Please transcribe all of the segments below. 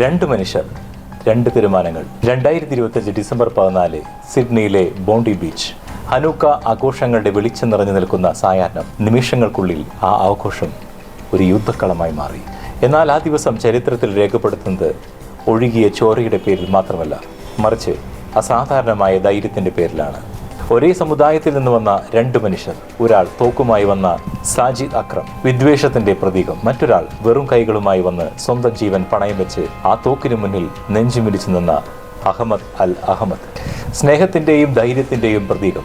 രണ്ട് മനുഷ്യർ രണ്ട് തീരുമാനങ്ങൾ. രണ്ടായിരത്തി ഇരുപത്തഞ്ച് ഡിസംബർ പതിനാല് സിഡ്നിയിലെ ബോണ്ടി ബീച്ച്. അനൂക്ക ആഘോഷങ്ങളുടെ വെളിച്ചം നിറഞ്ഞു നിൽക്കുന്ന സായാഹ്നം. നിമിഷങ്ങൾക്കുള്ളിൽ ആ ആഘോഷം ഒരു യുദ്ധക്കളമായി മാറി. എന്നാൽ ആ ദിവസം ചരിത്രത്തിൽ രേഖപ്പെടുത്തുന്നത് ഒഴുകിയ ചോരയുടെ പേരിൽ മാത്രമല്ല മറിച്ച് അസാധാരണമായ ധൈര്യത്തിന്റെ പേരിലാണ്. ഒരേ സമുദായത്തിൽ നിന്ന് വന്ന രണ്ട് മനുഷ്യർ. ഒരാൾ തോക്കുമായി വന്ന സാജിദ് അക്രം. വിദ്വേഷത്തിന്റെ പ്രതീകം. മറ്റൊരാൾ വെറും കൈകളുമായി വന്ന് സ്വന്തം ജീവൻ പണയം വെച്ച് ആ തോക്കിനു മുന്നിൽ നെഞ്ചുമിടിച്ചു നിന്ന അഹമ്മദ് അൽ അഹമ്മദ്. സ്നേഹത്തിന്റെയും ധൈര്യത്തിന്റെയും പ്രതീകം.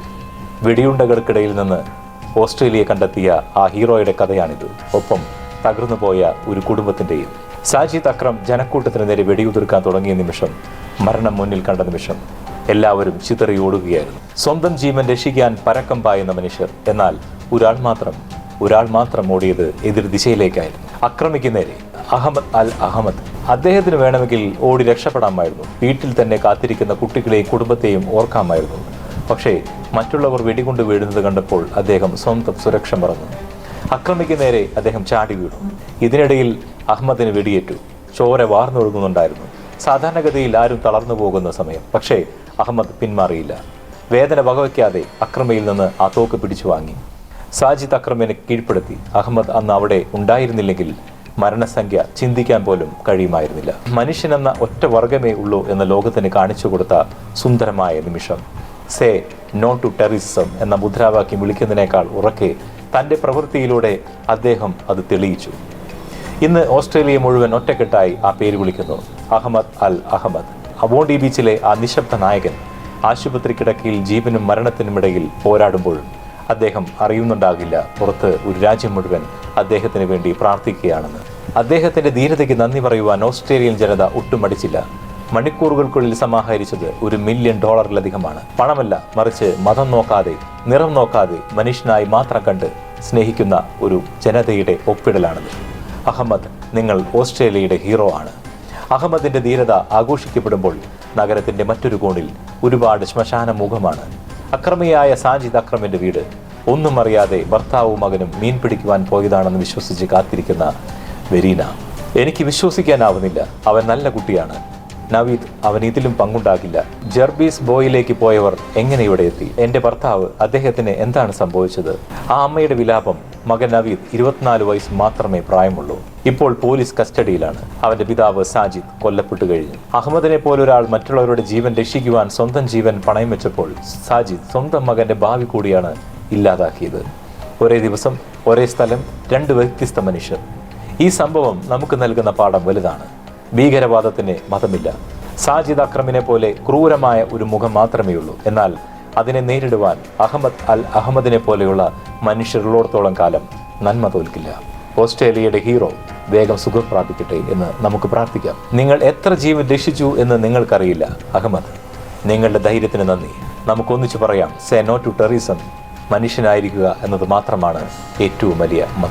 വെടിയുണ്ടകൾക്കിടയിൽ നിന്ന് ഓസ്ട്രേലിയ കണ്ടെത്തിയ ആ ഹീറോയുടെ കഥയാണിത്. ഒപ്പം തകർന്നുപോയ ഒരു കുടുംബത്തിന്റെയും. സാജിദ് അക്രം ജനക്കൂട്ടത്തിന് നേരെ വെടിയുതിർക്കാൻ തുടങ്ങിയ നിമിഷം മരണം മുന്നിൽ കണ്ട നിമിഷം എല്ലാവരും ചിതറി ഓടുകയായിരുന്നു സ്വന്തം ജീവൻ രക്ഷിക്കാൻ പരക്കം പായുന്ന മനുഷ്യർ. എന്നാൽ ഒരാൾ മാത്രം ഒരാൾ മാത്രം ഓടിയത് എതിർ ദിശയിലേക്കായിരുന്നു. അക്രമിക്കുന്നേരെ അഹമ്മദ് അൽ അഹമ്മദ്. അദ്ദേഹത്തിന് വേണമെങ്കിൽ ഓടി രക്ഷപ്പെടാമായിരുന്നു. വീട്ടിൽ തന്നെ കാത്തിരിക്കുന്ന കുട്ടികളെയും കുടുംബത്തെയും ഓർക്കാമായിരുന്നു. പക്ഷേ മറ്റുള്ളവർ വെടികൊണ്ട് വീഴുന്നത് കണ്ടപ്പോൾ അദ്ദേഹം സ്വന്തം സുരക്ഷ മറന്നു. അക്രമിക്കുന്നേരെ അദ്ദേഹം ചാടി വീണു. ഇതിനിടയിൽ അഹമ്മദിന് വെടിയേറ്റു. ചോര വാർന്നൊഴുകുന്നുണ്ടായിരുന്നു. സാധാരണഗതിയിൽ ആരും തളർന്നു പോകുന്ന സമയം. പക്ഷേ അഹമ്മദ് പിന്മാറിയില്ല. വേദന വകവയ്ക്കാതെ അക്രമയിൽ നിന്ന് ആ തോക്ക് പിടിച്ചു വാങ്ങി. സാജിദ് അക്രമിനെ കീഴ്പ്പെടുത്തി. അഹമ്മദ് അന്ന് അവിടെ ഉണ്ടായിരുന്നില്ലെങ്കിൽ മരണസംഖ്യ ചിന്തിക്കാൻ പോലും കഴിയുമായിരുന്നില്ല. മനുഷ്യനെന്ന ഒറ്റ വർഗമേ ഉള്ളൂ എന്ന ലോകത്തിന് കാണിച്ചു കൊടുത്ത സുന്ദരമായ നിമിഷം. സേ നോ ടു ടെററിസം എന്ന മുദ്രാവാക്യം വിളിക്കുന്നതിനേക്കാൾ ഉറക്കെ തന്റെ പ്രവൃത്തിയിലൂടെ അദ്ദേഹം അത് തെളിയിച്ചു. ഇന്ന് ഓസ്ട്രേലിയ മുഴുവൻ ഒറ്റക്കെട്ടായി ആ പേര് വിളിക്കുന്നു. അഹമ്മദ് അൽ അഹമ്മദ്. അബോണ്ടി ബീച്ചിലെ ആ നിശബ്ദ നായകൻ ആശുപത്രി കിടക്കയിൽ ജീവനും മരണത്തിനുമിടയിൽ പോരാടുമ്പോൾ അദ്ദേഹം അറിയുന്നുണ്ടാകില്ല പുറത്ത് ഒരു രാജ്യം മുഴുവൻ അദ്ദേഹത്തിന് വേണ്ടി പ്രാർത്ഥിക്കുകയാണെന്ന്. അദ്ദേഹത്തിന്റെ ധീരതയ്ക്ക് നന്ദി പറയുവാൻ ഓസ്ട്രേലിയൻ ജനത ഒട്ടും മടിച്ചില്ല. മണിക്കൂറുകൾക്കുള്ളിൽ സമാഹരിച്ചത് ഒരു മില്യൺ ഡോളറിലധികമാണ്. പണമല്ല മറിച്ച് മതം നോക്കാതെ നിറം നോക്കാതെ മനുഷ്യനായി മാത്രം കണ്ട് സ്നേഹിക്കുന്ന ഒരു ജനതയുടെ ഒപ്പിടലാണത്. അഹമ്മദ് നിങ്ങൾ ഓസ്ട്രേലിയയുടെ ഹീറോ ആണ്. അഹമ്മദിന്റെ ധീരത ആഘോഷിക്കപ്പെടുമ്പോൾ നഗരത്തിന്റെ മറ്റൊരു കോണിൽ ഒരുപാട് ശ്മശാന മുഖമാണ്. അക്രമിയായ സാജിദ് അക്രമിന്റെ വീട്. ഒന്നും അറിയാതെ ഭർത്താവും മകനും മീൻ പിടിക്കുവാൻ പോയതാണെന്ന് വിശ്വസിച്ച് കാത്തിരിക്കുന്ന വെരീന. എനിക്ക് വിശ്വസിക്കാനാവുന്നില്ല. അവൻ നല്ല കുട്ടിയാണ്. നവീദ് അവൻ ഇതിലും പങ്കുണ്ടാകില്ല. ജർബീസ് ബോയിലേക്ക് പോയവർ എങ്ങനെ ഇവിടെ എത്തി? എന്റെ ഭർത്താവ് അദ്ദേഹത്തിന് എന്താണ് സംഭവിച്ചത്? ആ അമ്മയുടെ വിലാപം മകൻ നവീദ് ഇരുപത്തിനാല് വയസ്സ് മാത്രമേ പ്രായമുള്ളൂ. ഇപ്പോൾ പോലീസ് കസ്റ്റഡിയിലാണ്. അവന്റെ പിതാവ് സാജിദ് കൊല്ലപ്പെട്ടു കഴിഞ്ഞു. അഹമ്മദിനെ പോലൊരാൾ മറ്റുള്ളവരുടെ ജീവൻ രക്ഷിക്കുവാൻ സ്വന്തം ജീവൻ പണയം വെച്ചപ്പോൾ സാജിദ് സ്വന്തം മകന്റെ ഭാവി കൂടിയാണ് ഇല്ലാതാക്കിയത്. ഒരേ ദിവസം ഒരേ സ്ഥലം രണ്ട് വ്യത്യസ്ത മനുഷ്യർ. ഈ സംഭവം നമുക്ക് നൽകുന്ന പാഠം വലുതാണ്. ഭീകരവാദത്തിന് മതമില്ല. സാജിദ് അക്രമിനെ പോലെ ക്രൂരമായ ഒരു മുഖം മാത്രമേ ഉള്ളൂ എന്നാൽ അതിനെ നേരിടുവാൻ അഹമ്മദ് അൽ അഹമ്മദിനെ പോലെയുള്ള മനുഷ്യരുള്ളോടത്തോളം കാലം നന്മ തോൽക്കില്ല. ഓസ്ട്രേലിയയുടെ ഹീറോ വേഗം സുഖം പ്രാപിക്കട്ടെ എന്ന് നമുക്ക് പ്രാർത്ഥിക്കാം. നിങ്ങൾ എത്ര ജീവൻ രക്ഷിച്ചു എന്ന് നിങ്ങൾക്കറിയില്ല അഹമ്മദ്. നിങ്ങളുടെ ധൈര്യത്തിന് നന്ദി. നമുക്കൊന്നിച്ചു പറയാം സേ നോ ടു ടെററിസം. മനുഷ്യനായിരിക്കുക എന്നത് മാത്രമാണ് ഏറ്റവും വലിയ മതം.